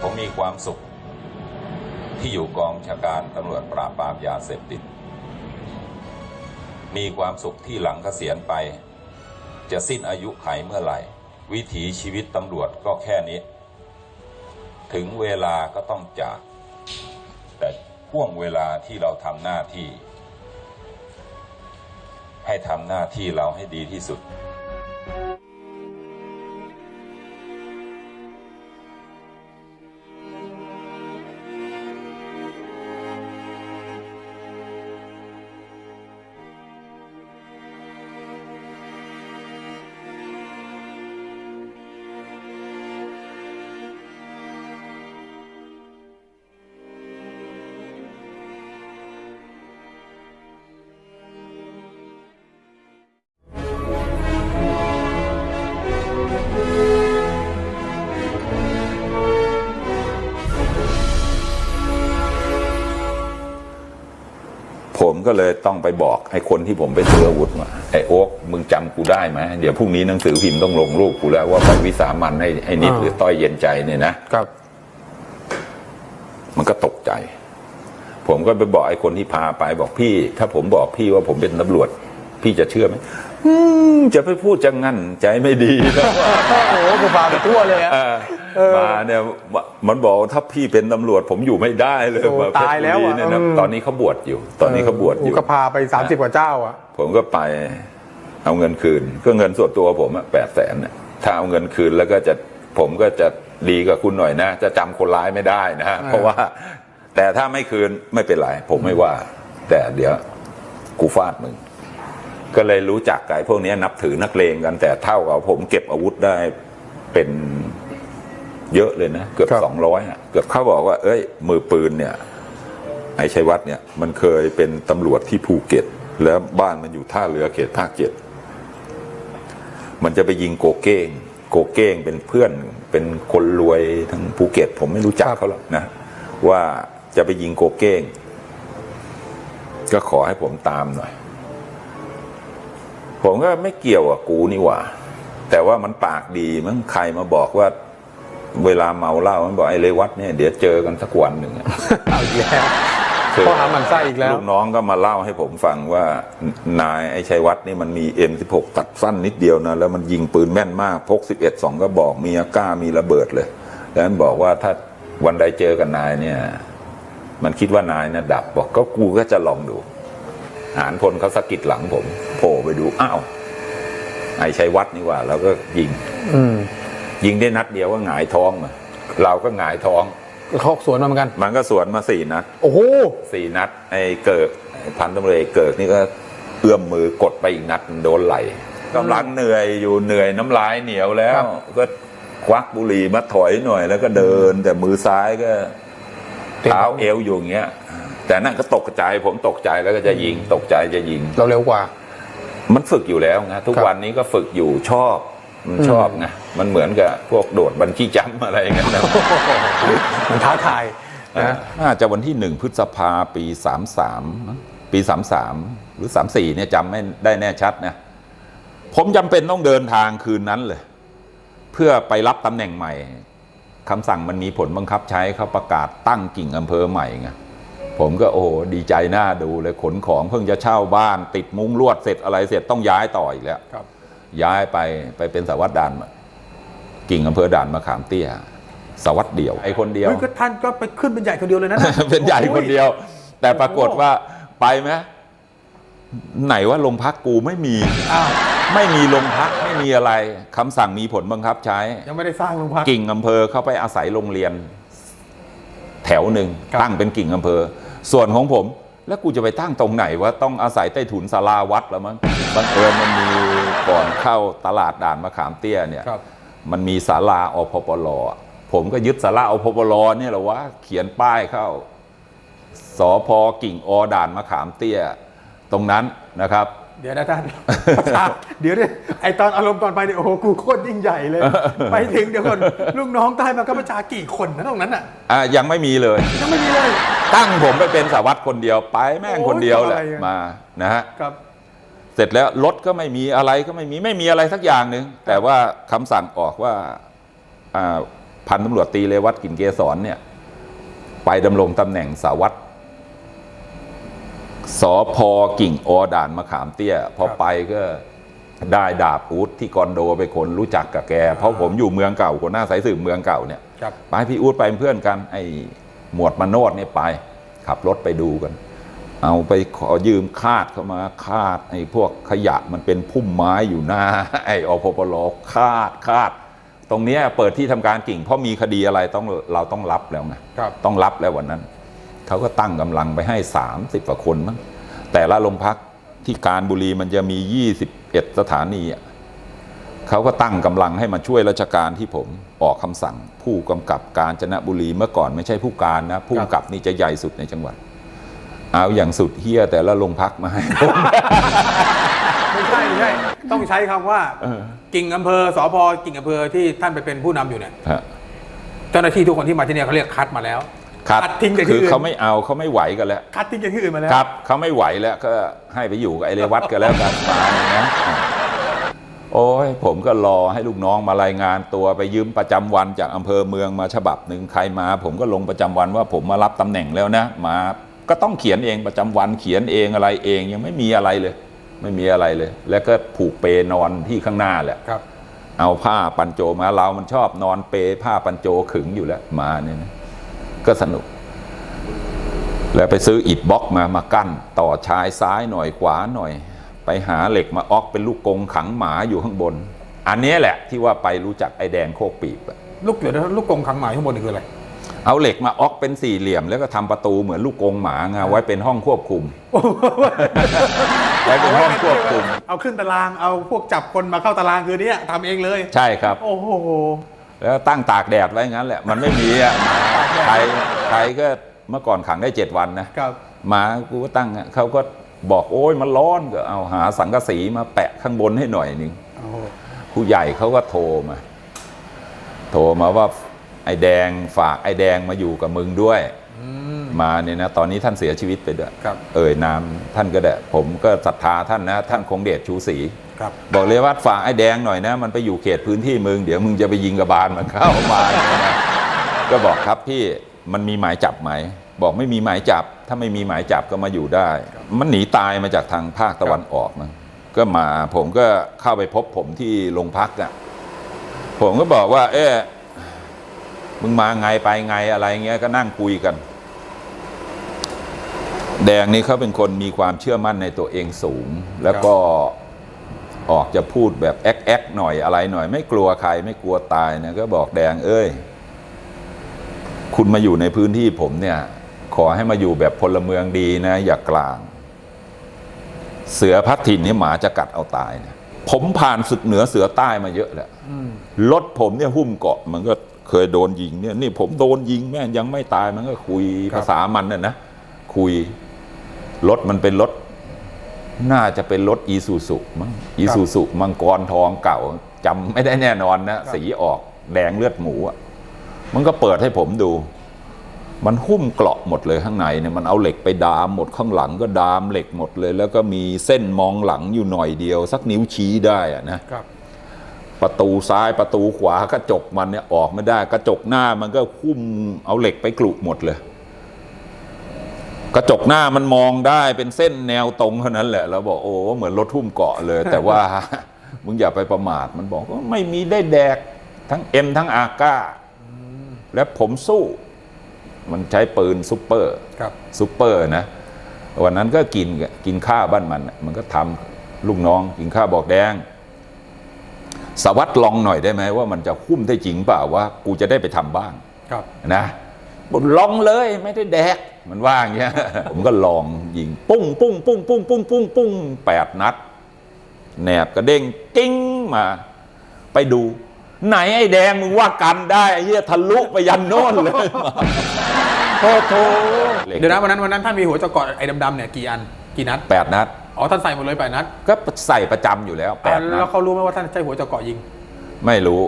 ผมมีความสุขที่อยู่กองชาการตำรวจปราบปรามยาเสพติด มีความสุขที่หลังเกษียณไป จะสิ้นอายุไขเมื่อไหร่ วิถีชีวิตตำรวจก็แค่นี้ ถึงเวลาก็ต้องจาก แต่ห่วงเวลาที่เราทำหน้าที่ ให้ทำหน้าที่เราให้ดีที่สุด ก็เลยต้องไปบอกไอ้คนที่ผมไปซื้ออาวุธมาไอ้โอ๊กมึงจำกูได้ไหมเดี๋ยวพรุ่งนี้หนังสือพิมพ์ต้องลงรูปกูแล้วว่าไปวิสามันให้ไอ้นิดอ่าหรือต้อยเย็นใจเนี่ยนะครับ มันก็ตกใจ ผมก็ไปบอกไอ้คนที่พาไปบอกพี่ ถ้าผมบอกพี่ว่าผมเป็นตำรวจ พี่จะเชื่อไหมอืมจะไปพูดจะงั้นใจไม่ดีนะโอ้โหกูพาไปทั่วเลยอะเออเออ มาเนี่ยมันบอกว่าถ้าพี่เป็นตำรวจผมอยู่ไม่ได้เลยโอ้มเพชรตายแล้วบุรีอะเนี่ยนะอืมตอนนี้เขาบวชอยู่ ตอนนี้เขาบวชอยู่ก็พาไป30กว่าเจ้าอะ ผมก็ไปเอาเงินคืนก็เงินส่วนตัวผมแปดแสนถ้าเอาเงินคืนแล้วก็จะผมก็จะดีกับคุณหน่อยนะ จะจำคนร้ายไม่ได้นะอ่าเพราะว่า แต่ถ้าไม่คืนไม่เป็นไรผมไม่ว่า แต่เดี๋ยวกูฟาดมึงก็เลยรู้จักไก่พวกนี้นับถือนักเลงกันแต่เท่ากับผมเก็บอาวุธได้เป็น เยอะเลยนะ เกือบครับสองร้อยอะเกือบเขาบอกว่า เอ้ย มือปืนเนี่ย ไอ้ชัยวัฒน์เนี่ย มันเคยเป็นตำรวจที่ภูเก็ต แล้วบ้านมันอยู่ท่าเรือเขตภาคเจ็ดมันจะไปยิงโกเก้ง โกเก้งเป็นเพื่อนเป็นคนรวยทั้งภูเก็ต ผมไม่รู้จักครับเขาหรอกนะ ว่าจะไปยิงโกเก้ง ก็ขอให้ผมตามหน่อย ผมก็ไม่เกี่ยวกับกูนี่หว่า แต่ว่ามันปากดีมั้งใครมาบอกว่า เวลาเมาเหล้ามันบอกไอ้เลวัตเนี่ยเดี๋ยวเจอกันสักวันหนึ่งอะ เอาอีกแล้วคือข้อหาหมันไส้อีกแล้ว ลูกน้องก็มาเล่าให้ผมฟังว่านายไอ้ชัยวัฒน์นี่มันมี M16 ตัดสั้นนิดเดียวนะ แล้วมันยิงปืนแม่นมาก พก 11 2 ก็บอกมีอาก้ามีระเบิดเลย แล้วมันบอกว่าถ้าวันใดเจอกับนายเนี่ย มันคิดว่านายนะดับ บอกก็กูก็จะลองดู หานพลเขาสะกิดหลังผมโผล่ไปดูอ้าวไอ้ชัยวัฒน์นี่หว่า แล้วก็ยิง อืม ยิงได้นัดเดียวก็หงายท้องมาเราก็หงายท้อง เขาสวนมาเหมือนกัน มันก็สวนมาสี่นัดโอ้โหสี่นัดไอ้เกิกไอ้พันตำรวจเอกเกิกนี่ก็เอื้อมมือกดไปอีกนัดโดนไหลกำลังเหนื่อยอยู่เหนื่อยน้ำลายเหนียวแล้วครับก็ควักบุหรี่มาถอยหน่อย แล้วก็เดินแต่มือซ้ายก็เท้าเอวอยู่อย่างเงี้ย แต่นั่นก็ตกใจผมตกใจแล้วก็จะยิงตกใจจะยิง เราเร็วกว่า มันฝึกอยู่แล้วนะทุกครับวันนี้ก็ฝึกอยู่ชอบ มันชอบไงมันเหมือนกับพวกโดดบันจี้จัมป์อะไรอย่างเงี้ยนะมันท้าทายนะน่าจะวันที่หนึ่งพฤษภาปีสามสามปีสามสามหรือสามสี่เนี่ยจำไม่ได้แน่ชัดนะผมจำเป็นต้องเดินทางคืนนั้นเลย เพื่อไปรับตำแหน่งใหม่คำสั่งมันมีผลบังคับใช้เขาประกาศตั้งกิ่งอำเภอใหม่ไงผมก็โอ้ดีใจหน้าดูเลยขนของเพิ่งจะเช่าบ้าน ติดมุ้งลวดเสร็จอะไรเสร็จต้องย้ายต่ออีกแล้วครับ ย้ายไปไปเป็นสารวัสดด่านกิ่งอำเภอด่านมะขามเตี้ยสารวัสดเดี่ยวไอ้คนเดียวเฮ้ยก็ท่านก็ไปขึ้นเป็นใหญ่คนเดียวเลยนะ เป็นใหญ่คนเดียว แต่ปรากฏว่าไปไหมไหนว่าโรงพักกูไม่มีอ้าวไม่มีโรงพักไม่มีอะไรคำสั่งมีผลบังคับใช้ ยังไม่ได้สร้างโรงพักกิ่งอำเภอเข้าไปอาศัยโรงเรียน แถวหนึ่งครับตั้งเป็นกิ่งอำเภอ ส่วนของผม แล้วกูจะไปตั้งตรงไหนว่าต้องอาศัยใต้ถุนศาลาวัดแล้วมั้งบังเอิญมันมี ก่อนเข้าตลาดด่านมะขามเตี้ยเนี่ยครับมันมีศาลาอพปลอะผมก็ยึดศาลาอพปลเนี่ยแหละว่าเขียนป้ายเข้าสอพอกิ่งอด่านมะขามเตี้ย ตรงนั้นนะครับ เดี๋ยวนะท่านประธานเดี๋ยวเนี่ยไอตอนอารมณ์ตอนไปเนี่ยโอ้โหกูโคตรยิ่งใหญ่เลย ไปถึงเดี๋ยวก่อนลูกน้องใต้บังคับบัญชากี่คนนะตรงนั้นอะอะยังไม่มีเลยยังไม่มีเลย ตั้งผมไปเป็นสารวัตรคนเดียวไปแม่งโอ้ยคนเดียวแหละทำอะไรอะมานะฮะครับเส ร็จแล้วรถก็ไม่มีอะไรก็ไม่มีไม่มีอะไรสักอย่างหนึ่งแต่ว่าคำสั่งออกว่าอ่าพันตำรวจตรีเรวัตกลินเกษรเนี่ย ไปดำรงตำแหน่งสารวัตรสอพอกิ่งอด่านมะขามเตี้ย พอไปก็ได้ดาบอูดที่กอนโดไปคนรู้จักกับแก เพราะผมอยู่เมืองเก่าคนหน้าสายสืบเมืองเก่าเนี่ยครับไปพี่อูดไปเป็นเพื่อนกัน ไอ้หมวดมโนดเนี่ยไป ขับรถไปดูกัน เอาไปขอยืมคาดเข้ามาคาดไอ้พวกขยะมันเป็นพุ่มไม้อยู่หน้าไอ้อพปลคาดคาด ตรงเนี้ยเปิดที่ทำการกิ่ง เพราะมีคดีอะไรต้องเราต้องรับแล้วไงครับต้องรับแล้ววันนั้น เขาก็ตั้งกำลังไปให้ 30กว่าคนมั้งแต่ละโรงพักที่การบุรีมันจะมี 21 สถานีอะเขาก็ตั้งกำลังให้มาช่วยราชการที่ผมออกคำสั่ง ผู้กำกับการจนบุรีเมื่อก่อนไม่ใช่ผู้การนะ ผู้กำกับนี่จะใหญ่สุดในจังหวัด เอาอย่างสุดเฮียแต่ละโรงพักมาให้ผม ไม่ใช่ไม่ใช่ ต้องใช้คำว่าเออ กิ่งอำเภอสพกิ่งอำเภอที่ท่านไปเป็นผู้นำอยู่เนี่ยฮะเจ้าหน้าที่ทุกคนที่มาที่เนี่ยเขาเรียกคัดมาแล้วครับคัดทิ้งจากคืที่ออื่นเขาไม่เอาเขาไม่ไหวกันแล้ว คัดทิ้งจากที่อื่นมาแล้วครับเขาไม่ไหวแล้วก็ให้ไปอยู่กับไอเรวัตกันแล้วกันมาเนี่ยนะโอ้ยผมก็รอให้ลูกน้องมารายงานตัวไปยืมประจำวันจากอำเภอเมืองมาฉบับหนึ่งใครมา ผมก็ลงประจำวันว่าผมมารับตำแหน่งแล้วนะ มา ก็ต้องเขียนเองประจำวันเขียนเองอะไรเองยังไม่มีอะไรเลย ไม่มีอะไรเลย แล้วก็ผูกเปนอนที่ข้างหน้าแหละครับเอาผ้าปันโจมาเรามันชอบนอนเปผ้าปันโจขึงอยู่แล้วมาเนี่ยนะก็สนุก แล้วไปซื้ออิฐบล็อกมามากั้น ต่อชายซ้ายหน่อยขวาหน่อย ไปหาเหล็กมาออกเป็นลูกกรงขังหมาอยู่ข้างบน อันนี้แหละที่ว่าไปรู้จักไอ้แดงโคกปีบอะลูกเดี๋ยวนะลูกกรงขังหมายข้างบนนี่คืออะไร เอาเหล็กมาออกเป็นสี่เหลี่ยม แล้วก็ทำประตูเหมือนลูกกรงหมาไงไว้เป็นห้องควบคุมไว้เป็นห้องควบคุม เอาขึ้นตารางเอาพวกจับคนมาเข้าตารางคือเนี้ยทำเองเลย ใช่ครับ โอ้โหแล้วตั้งตากแดดไว้งั้นแหละมันไม่มีอะใครใครก็เมื่อก่อนขังได้เจ็ดวันนะครับหมากูก็ตั้งอะเขาก็บอกโอ้ยมันร้อนก็เอาหาสังกะสีมาแปะข้างบนให้หน่อยหนึ่งโอ้โหผู้ใหญ่เขาก็โทรมา โทรมาว่าไอ้แดงฝากไอ้แดงมาอยู่กับมึงด้วยอืมมาเนี่ยนะตอนนี้ท่านเสียชีวิตไปด้วยครับเอ่ยนามท่านก็ได้ผมก็ศรัทธาท่านนะ ท่านคงเดชชูศรีครับบอกเลยว่าฝากไอ้แดงหน่อยนะ มันไปอยู่เขตพื้นที่มึง เดี๋ยวมึงจะไปยิงกระบาลมันเข้ามาเนี่ยนะก็บอกครับพี่มันมีหมายจับไหมบอกไม่มีหมายจับ ถ้าไม่มีหมายจับก็มาอยู่ได้ มันหนีตายมาจากทางภาคตะวันออกมันก็มาผมก็เข้าไปพบผมที่โรงพักอะผมก็บอกว่า เอ๊ะ มึงมาไงไปไงอะไรเงี้ยก็นั่งคุยกัน แดงนี่เขาเป็นคนมีความเชื่อมั่นในตัวเองสูง แล้วก็ออกจะพูดแบบแอ๊กแอกหน่อยอะไรหน่อย ไม่กลัวใครไม่กลัวตายนะก็บอกแดงเอ้ย คุณมาอยู่ในพื้นที่ผมเนี่ย ขอให้มาอยู่แบบพลเมืองดีนะ อย่ากลาง เสือพัดถิ่นนี่หมาจะกัดเอาตายนะผมผ่านศึกเหนือเสือใต้มาเยอะแล้วรถผมเนี่ยหุ้มเกาะมันก็ เคยโดนยิงเนี่ยนี่ผมโดนยิงแม่งยังไม่ตายมันก็คุยครับภาษามันน่ะนะคุยรถมันเป็นรถ น่าจะเป็นรถอีซูซุมั้งอีซูซุมังกรทองเก่าจำไม่ได้แน่นอนนะสีออกแดงเลือดหมูอะมันก็เปิดให้ผมดู มันหุ้มเกราะหมดเลยข้างในเนี่ยมันเอาเหล็กไปดามหมดข้างหลังก็ดามเหล็กหมดเลย แล้วก็มีเส้นมองหลังอยู่หน่อยเดียว สักนิ้วชี้ได้อะนะครับ ประตูซ้ายประตูขวากระจกมันเนี่ยออกไม่ได้ กระจกหน้ามันก็คุ้มเอาเหล็กไปกลุหมดเลย กระจกหน้ามันมองได้เป็นเส้นแนวตรงเท่านั้นแหละเราบอกโอ้เหมือนรถทุ่มเกาะเลย แต่ว่ามึงอย่าไปประมาทมันบอกว่าไม่มีได้แดกทั้งเอ็มทั้งอาก้าและผมสู้ มันใช้ปืนซุปเปอร์ครับซุปเปอร์นะวันนั้นก็กินกินข้าวบ้านมันน่ะมันก็ทำลูกน้องกินข้าวบอกแดง สวัสดลองหน่อยได้ไหมว่ามันจะคุ้มได้จริงเปล่าว่า กูจะได้ไปทำบ้างครับนะบอกลองเลยไม่ได้แดกมันว่าอย่างเงี้ยผมก็ลองยิง ปุ้งปุ้งปุ้งปุ้งปุ้งปุ้งปุ้งแปดนัดแหนบกระเด้งกิ้งมา ไปดู ไหนไอ้แดงมึงว่ากันได้ไอ้เหี้ยทะลุไปยันโน่นเลยโทษโทเดี๋ยวนะวันนั้นวันนั้นท่านมีหัวจกอดไอ้ดำๆเนี่ยกี่อันกี่นัดแปดนัด อ๋อท่านใส่หมดเลยแปดนัดก็ใส่ประจำอยู่แล้วแปอ่าดนัแล้ดวเขารู้ไหมว่าท่านใช้หัวจกอยิง ไม่รู้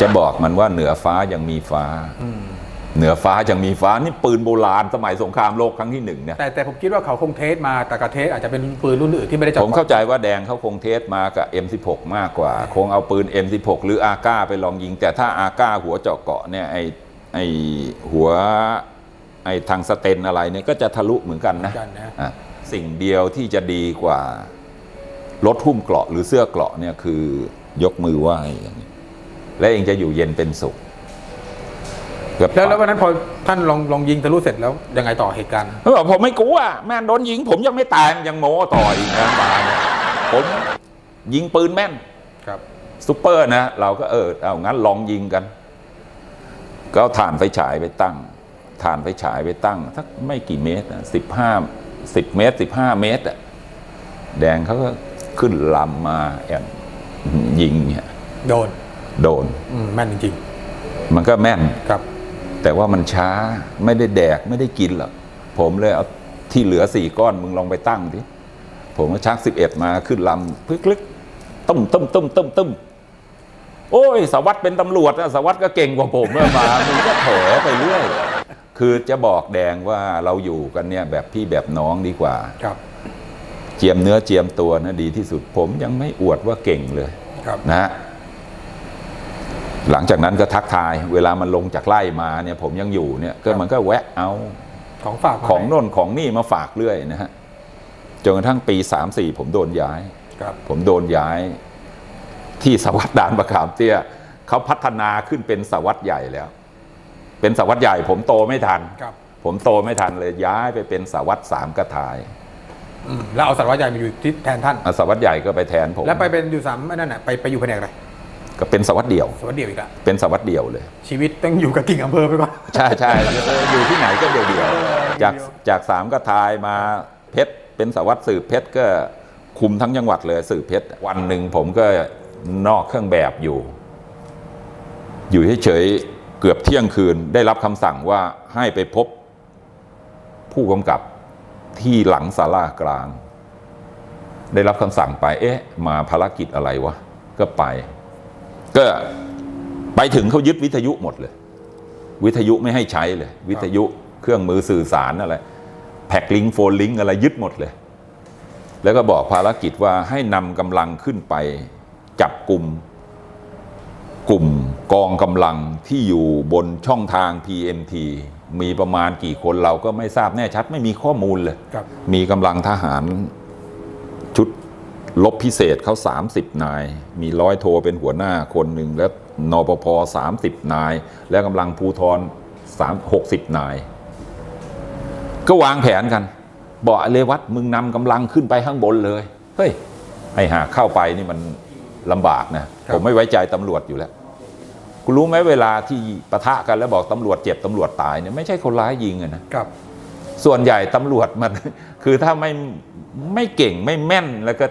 จะบอกมันว่าเหนือฟ้ายังมีฟ้าอืมเหนือฟ้ายังมีฟ้านี่ปืนโบราณสมัยสงครามโลกครั้งที่หนึ่งเนี่ยแต่แต่ผมคิดว่าเขาคงเทสมาแต่กระเทสอาจจะเป็นปืนรุ่นอื่นที่ไม่ได้เจาะผมเข้าใจว่าแดงเขาคงเทสมากับ M16 มากกว่า คงเอาปืน M16 หรืออาก้าไปลองยิง แต่ถ้าอาก้าหัวเจาะเกาะเนี่ยไอไอหัวไอทางสเตนอะไรเนี่ยก็จะทะลุเหมือนกันนะกันนะอะ สิ่งเดียวที่จะดีกว่ารถหุ้มเกราะหรือเสื้อเกราะเนี่ยคือยกมือไหว้อย่างนี้และเองจะอยู่เย็นเป็นสุขเกือบแล้วแล้ววันนั้นพอท่านลองลองยิงทะลุเสร็จแล้วยังไงต่อเหตุการณ์เขาบอกผมไม่กลัวแม่นโดนยิง ผมยังไม่ตายมันยังโม้ต่ออีกนะมาเนี่ยผมยิงปืนแม่นครับซูเปอร์นะ เราก็เออเอางั้นลองยิงกัน ก็เอาถ่านไฟฉายไปตั้งถ่านไฟฉายไปตั้งสักไม่กี่เมตรสิบห้า สิบเมตรสิบห้าเมตรอะแดงเขาก็ขึ้นลำมาแอบยิงเนี่ยโดนโดนอืมแม่นจริงมันก็แม่นๆครับ แต่ว่ามันช้าไม่ได้แดกไม่ได้กินหรอกผมเลยเอาที่เหลือสี่ก้อนมึงลองไปตั้งดิผมก็ชักสิบเอ็ดมาขึ้นลำพึกลึกตุ้มตุ้มตุ้มตุ้มตุ้มโอ้ยสารวัสดเป็นตำรวจนะสารวัสดก็เก่งกว่าผมอะมามึงก็เถไปเรื่อย คือจะบอกแดงว่าเราอยู่กันเนี่ยแบบพี่แบบน้องดีกว่า ครับ เจียมเนื้อเจียมตัวนะดีที่สุดผมยังไม่อวดว่าเก่งเลยครับนะฮะหลังจากนั้นก็ทักทาย เวลามันลงจากไล่มาเนี่ย ผมยังอยู่เนี่ย ก็มันก็แวะเอาของฝากมาของให้โน่นของนี่มาฝากเรื่อยนะฮะจนกระทั่งปีสามสี่ผมโดนย้าย ครับ ผมโดนย้าย ที่สวัสดด่านประขามเตี้ยเขาพัฒนาขึ้นเป็นสวัสดใหญ่แล้ว เป็นสวัสดใหญ่ ผมโตไม่ทัน ครับผมโตไม่ทันเลยย้ายไปเป็นสวัสดสามกระถายอืมแล้วเอาสารวัตรใหญ่มาอยู่ที่แทนท่าน อะสวัสดใหญ่ก็ไปแทนผมแล้วไปเป็นอยู่สามไอ้นั่นน่ะไปไปอยู่แผนกอะไรก็เป็นสวัสดเดี่ยวสารวัตรเดียวอีกละเป็นสวัสดเดี่ยวเลย ชีวิตต้องอยู่กับกิ่งอำเภอไปก่อน ใช่ใช่เอออยู่ที่ไหนก็เดียวเดียวๆจากเดียวจากสามก็ทายมาเพชรเป็นสารวัสดสืบเพชรก็คุมทั้งจังหวัดเลยสืบเพชรวันหนึ่งผมก็นอกเครื่องแบบอยู่ อยู่เฉยๆ เกือบเที่ยงคืนได้รับคำสั่งว่าให้ไปพบผู้กำกับที่หลังศาลากลาง ได้รับคำสั่งไป เอ๊ะ มาภารกิจอะไรวะ ก็ไป ก็ไปถึงเขายึดวิทยุหมดเลย วิทยุไม่ให้ใช้เลย วิทยุเครื่องมือสื่อสารอะไร แพ็กลิงโฟนลิงอะไรยึดหมดเลย แล้วก็บอกภารกิจว่าให้นำกำลังขึ้นไปจับกลุ่ม กลุ่มกองกำลังที่อยู่บนช่องทาง PMT มีประมาณกี่คนเราก็ไม่ทราบแน่ชัดไม่มีข้อมูลเลย ครับ มีกำลังทหารชุดลบพิเศษเขา 30 นาย มีร้อยโทเป็นหัวหน้าคนหนึ่งและนปภ30 นาย และกำลังภูทร3 60 นาย ก็วางแผนกันบอกเลวัตมึงนำกำลังขึ้นไปข้างบนเลย เฮ้ย ไอ้หาเข้าไปนี่มันลำบากนะครับผมไม่ไว้ใจตำรวจอยู่แล้ว คุณรู้ไหมเวลาที่ปะทะกันแล้วบอกตำรวจเจ็บตำรวจตายเนี่ยไม่ใช่คนร้ายยิงอะนะครับ ส่วนใหญ่ตำรวจมัน คือถ้าไม่ไม่เก่งไม่แม่นแล้วก็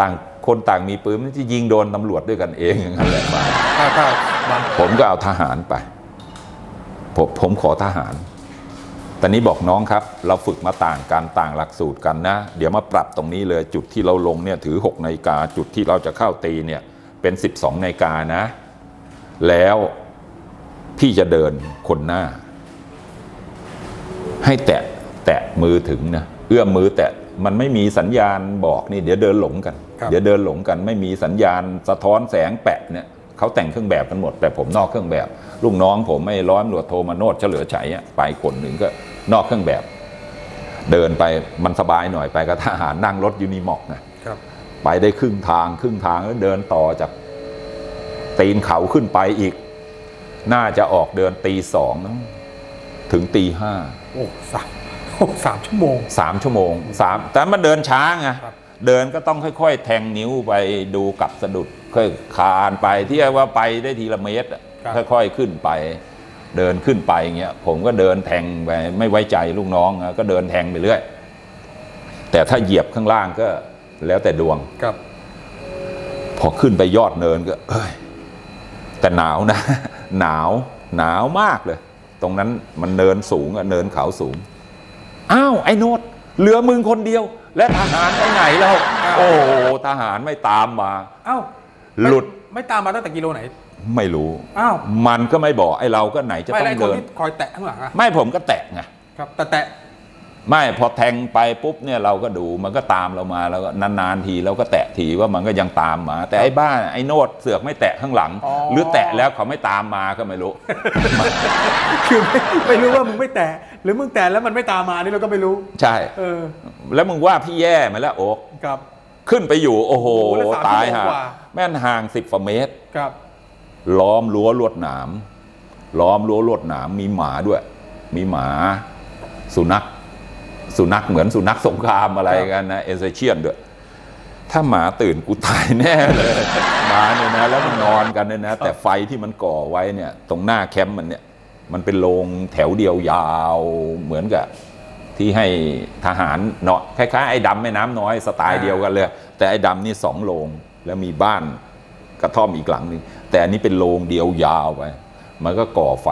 ต่างคนต่างมีปืนมันจะยิงโดนตำรวจด้วยกันเองอย่างนั้นแหละมาถ้าถ้าบางผมก็เอาทหารไป ผมผมขอทหารตอนนี้บอกน้องครับ เราฝึกมาต่างกันต่างหลักสูตรกันนะ เดี๋ยวมาปรับตรงนี้เลยจุดที่เราลงเนี่ยถือ 6นาฬิกาจุดที่เราจะเข้าตีเนี่ยเป็น 12นาฬิกานะ แล้วพี่จะเดินคนหน้า ให้แตะแตะมือถึงนะเอื้อมมือแตะมันไม่มีสัญญาณบอกนี่เดี๋ยวเดินหลงกันครับเดี๋ยวเดินหลงกัน ไม่มีสัญญาณสะท้อนแสงแปะเนี่ยเขาแต่งเครื่องแบบกันหมด แต่ผมนอกเครื่องแบบ ลูกน้องผมไม่ร้อยตำรวจโทมาโนดเฉลือชัยอะไปคนหนึ่งก็นอกเครื่องแบบ เดินไปมันสบายหน่อยไปกับทหารนั่งรถยูนิมอกนะครับไปได้ครึ่งทางครึ่งทางแล้วเดินต่อจาก ตีนเขาขึ้นไปอีก น่าจะออกเดินตีสองนะถึงตีห้าโอ้สามโอ้สามชั่วโมงสามชั่วโมงสามแต่มันเดินช้าไงครับเดินก็ต้องค่อยๆ แทงนิ้วไปดูกับสะดุดค่อยคลานไปที่ว่าไปได้ทีละเมตรอะค่อยๆขึ้นไป เดินขึ้นไปเงี้ยผมก็เดินแทงไปไม่ไว้ใจลูกน้องอะก็เดินแทงไปเรื่อยแต่ถ้าเหยียบข้างล่างก็แล้วแต่ดวงครับ พอขึ้นไปยอดเนินก็ เอ้ย แต่หนาวนะ หนาวหนาวมากเลย ตรงนั้นมันเนินสูงอะเนินเขาสูง อ้าวไอ้โนดเหลือมึงคนเดียว และทหารไปไหนแล้วโอ้โหทหารไม่ตามมา เอ้าหลุดไม่ตามมาตั้งแต่กิโลไหน ไม่รู้อ้าวมันก็ไม่บอกไอ้เราก็ไหนจะไม่ต้อไล่งคนเดิน ที่คอยแตะข้างหลังอะไม่ผมก็แตะไงครับแต่แตะ ไม่พอแทงไปปุ๊บเนี่ยเราก็ดูมันก็ตามเรามาแล้วก็นานๆทีเราก็แตะทีว่ามันก็ยังตามมา แต่ไอ้บ้านไอ้โนดเสือกไม่แตะข้างหลัง หรือแตะแล้วเขาไม่ตามมาก็ไม่รู้ คือไม่ไม่รู้ว่ามึงไม่แตะหรือมึงแตะแล้วมันไม่ตามมานี่เราก็ไม่รู้ ใช่เออ แล้วมึงว่าพี่แย่ไหมล่ะโอ๊กครับ ขึ้นไปอยู่โอ้โหโอ้โหแล้วสามตายชั่วโมงห่ากว่าแม่นห่างสิบกว่าเมตรครับ ล้อมรั้วลวดหนามล้อมรั้วลวดหนามมีหมาด้วย มีหมา สุนัข สุนัขเหมือนสุนัขสงครามอะไรกันนะเอเซเชียนด้วย ถ้าหมาตื่นกูตายแน่เลย หมาเนี่ยนะแล้วมันนอนกันเนี่ยนะ แต่ไฟที่มันก่อไว้เนี่ย ตรงหน้าแคมป์มันเนี่ยมันเป็นโรงแถวเดียวยาวเหมือนกับที่ให้ทหารเนาะคล้ายๆไอ้ดำแม่น้ำน้อยสไตล์เดียวกันเลย แต่ไอ้ดำนี่สองโรงแล้วมีบ้านกระท่อมอีกหลังหนึงแต่อันนี้เป็นโรงเดียวยาวไปมันก็ก่อไฟ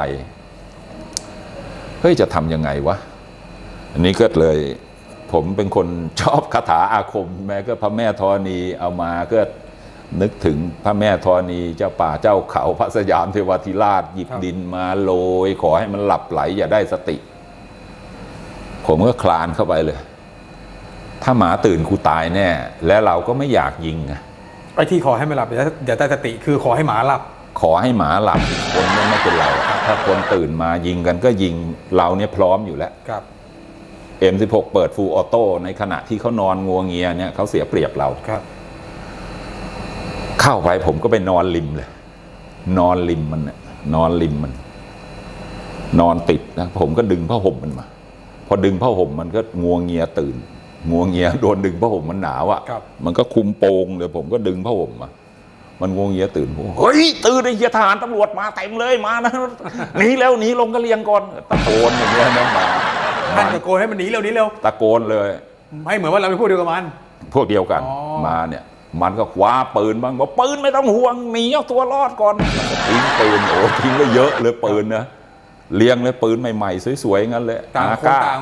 เฮ้ยจะทำยังไงวะ อันนี้ก็เลยผมเป็นคนชอบคาถาอาคม แม้ก็พระแม่ธรณีเอามาก็นึกถึงพระแม่ธรณีเจ้าป่าเจ้าเขาพระสยามเทวทิราชหยิบครับดินมาโรยขอให้มันหลับไหลอย่าได้สติ ผมก็คลานเข้าไปเลย ถ้าหมาตื่นกูตายแน่ และเราก็ไม่อยากยิงไงไอ้ที่ขอให้ไม่หลับอย่าอย่าได้สติ คือขอให้หมาหลับ ขอให้หมาหลับคนก็ไม่เป็นไรถ้าคนตื่นมายิงกันก็ยิงเราเนี่ยพร้อมอยู่แล้วครับ M16 เปิดฟูลออโต้ในขณะที่เขานอนงัวเงียเนี่ยเขาเสียเปรียบเราครับ เข้าไปผมก็ไปนอนริมเลย นอนริมมันน่ะนอนริมมัน นอนติดนะผมก็ดึงผ้าห่มมันมา พอดึงผ้าห่มมันก็งัวเงียตื่นงัวเงียโดนดึงผ้าห่มมันหนาวอะ่ะครับมันก็คุมโปงเลยผมก็ดึงผ้าห่มมามันงัวเงียตื่นผมเฮ้ยตื่นไอ้เหี้ยทหารตำรวจมาเต็มเลยมานะหนีแล้วหนีลงกระเลียงก่อนตะโกนอย่างเงี้ยนะมา ท่านตะโกนให้มันหนีเร็วหนี้เร็วตะโกนเลย ให้เหมือนว่าเราเป็นผู้เดียวกับมัน พวกเดียวกันอ๋อมาเนี่ยมันก็คว้าปืนบ้างบอกปืนไม่ต้องห่วงหนีเอาตัวรอดก่อนมันก็ทิ้งปืนโอ้ทิ้งไว้เยอะเลยปืนนะเลี้ยงเลยปืนใหม่ๆสวยๆงั้นเลยต่างอาคนก้าต่าง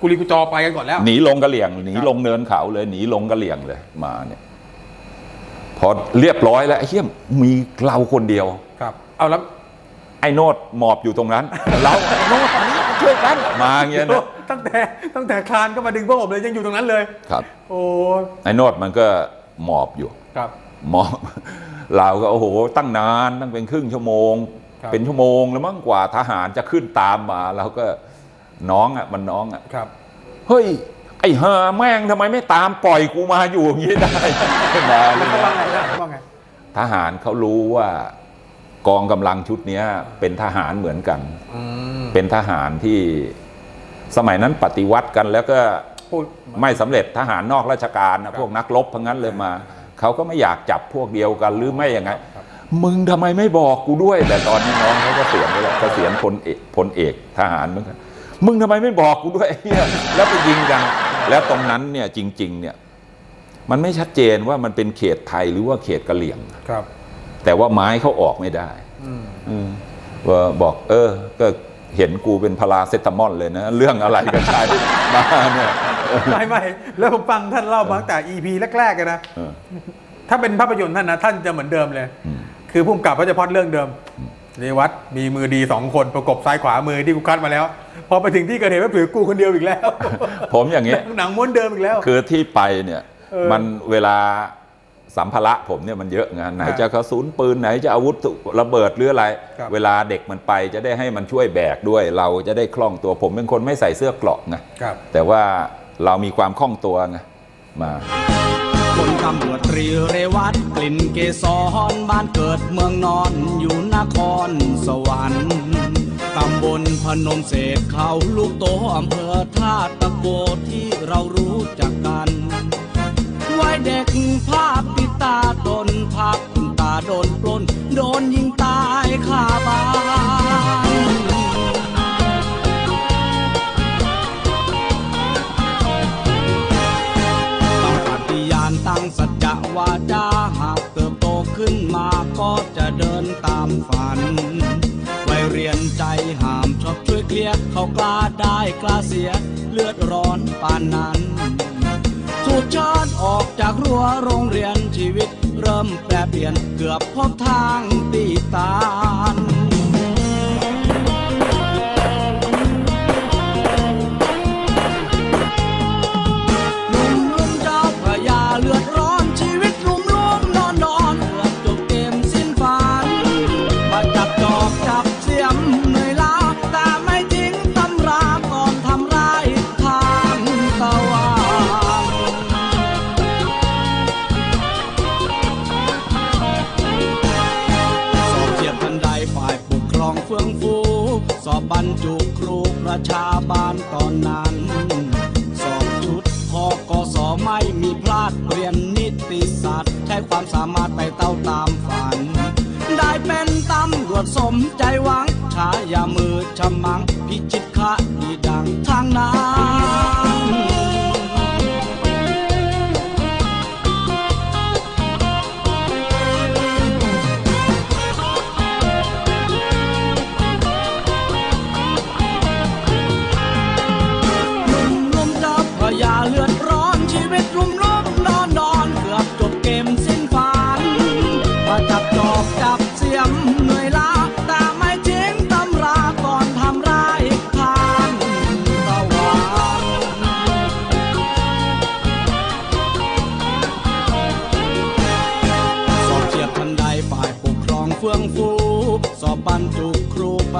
กุลีกุจอไปกันก่อนแล้วหนีลงกระเหลี่ยงหนีครับลงเนินเขาเลยหนีลงกระเหลี่ยงเลยมาเนี่ยพอเรียบร้อยแล้วไอ้เฮียมีเราคนเดียวครับ เอาแล้วไอ้โนดหมอบอยู่ตรงนั้น เราไอ้โนดมานี่มา ช่วยกันมาอย่างเงี้ยนะตั้งแต่ตั้งแต่คลานก็มาดึงพวกผมเลยยังอยู่ตรงนั้นเลยครับ โอ้ไอ้โนดมันก็หมอบอยู่ครับหมอเราก็โอ้โห ตั้งนานตั้งเป็นครึ่งชั่วโมงครับเป็นชั่วโมงแล้วมั้งกว่าทหารจะขึ้นตามมาเราก็น้องอะมันน้องอะครับเฮ้ยไอ้ห่าแม่งทำไมไม่ตามปล่อยกูมาอยู่อย่างนี้ได้มาแล้วเลเขายว่าไงนะเขาว่าไงทหารเขารู้ว่า กองกำลังชุดเนี้ยเป็นทหารเหมือนกันอืมเป็นทหารที่สมัยนั้นปฏิวัติกันแล้วก็พูดไม่สำเร็จทหารนอกราชการนะพวกนักรบทั้งนั้นเลยมาเขาก็ไม่อยากจับพวกเดียวกันหรือไม่อย่างไงครับมึงทำไมไม่บอกกูด้วย แต่ตอนนี้น้องเขาก็เสียณไปแล้วเกษียณพลเอกพลเอกทหารเหมือนกันมึงทำไมไม่บอกกูด้วยไอ้เฮียแล้วไปยิงกัน แล้วตรงนั้นเนี่ยจริง ๆ เนี่ย มันไม่ชัดเจนว่ามันเป็นเขตไทยหรือว่าเขตกะเหลี่ยงครับ แต่ว่าไม้เขาออกไม่ได้อืมอืมว่าบอก เออ ก็เห็นกูเป็นพาราเซตามอลเลยนะ เรื่องอะไรกันใช้มาเนี่ยไม่ไม่แล้วผมฟังท่านเล่ามาตั้งแต่ EP แรกๆเลยนะเออถ้าเป็นภาพยนตร์ท่านนะท่านจะเหมือนเดิมเลยอืมคือพุ่มกับก็จะพล็อดเรื่องเดิมเรวัตมีมือดีสองคนประกบซ้ายขวามือที่กูคัดมาแล้ว พอไปถึงที่เกิดเหตุก็ถือกูคนเดียวอีกแล้ว ผมอย่างเงี้ยหนังม้วนเดิมอีกแล้ว คือที่ไปเนี่ยเออมันเวลา สัมภาระผมเนี่ยมันเยอะไงานไหนครับจะกระสุนปืนไหนจะอาวุธระเบิดหรืออะไรครับเวลาเด็กมันไปจะได้ให้มันช่วยแบกด้วย เราจะได้คล่องตัวผมเป็นคนไม่ใส่เสื้อเกราะไงครับแต่ว่าเรามีความคล่องตัวไงมาคนตำรวจตรีเรวัตกลิ่นเกสรบ้านเกิดเมืองนอนอยู่นครสวรรค์ตำบลพนมเศษเขาลูกโตอำเภอท่าตะโกที่เรารู้จักกัน ไวัยเด็กภาพติดตาตนภาพคุณตาโดนปล้น โดนยิงตายคาบ้านตั้งปฏิญาณตั้งสัจจะวาจาหากเติบโตขึ้นมาก็จะเดินตามฝันไวัยเรียนใจห้ามชอบช่วยเคลียร์เขากล้าได้กล้าเสีย เลือดร้อนปานนั้นถูกเชิญออก จากรั้วโรงเรียนชีวิต เริ่มแปรเปลี่ยนเกือบพบทางตีตาน ชาบานตอนนั้น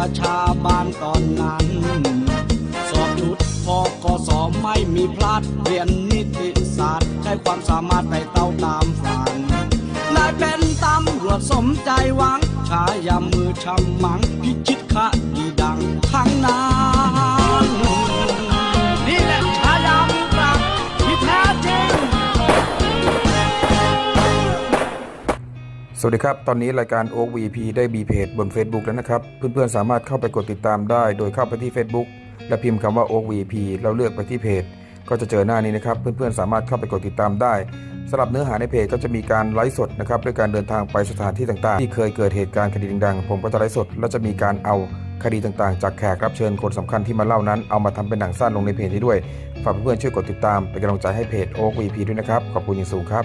ประชาบาลตอนนั้น สอบชุดพกสอไม่มีพลาดเรียนนิติศาสตร์ ใช้ความสามารถไปเต้าตามฝันได้เป็นตำรวจสมใจหวัง ชายามือชำมัง พิชิตคดี สวัสดีครับ ตอนนี้รายการ o อ VP ได้มีเพจบน Facebook แล้วนะครับ เพื่อนๆ สามารถเข้าไปกดติดตามได้ โดยเข้าไปที่ Facebook และพิมพ์คำว่า o อ VP แล้วเลือกไปที่เพจ ก็จะเจอหน้านี้นะครับ เพื่อนๆ สามารถเข้าไปกดติดตามได้สำหรับเนื้อหาในเพจก็จะมีการไลฟ์สดนะครับด้วยการเดินทางไปสถานที่ต่างๆ ที่เคยเกิดเหตุการณ์คดีดังๆ ผมก็จะไลฟ์สด และจะมีการเอาคดีต่างๆ จากแขกรับเชิญคนสำคัญที่มาเล่านั้น เอามาทำเป็นหนังสั้นลงในเพจนี้ด้วยฝากเพื่อนๆช่วยกดติดตามเป็นกำลังใจให้เพจโอ๊กวีพีด้วยนะครับขอบคุณอย่างสูงครับ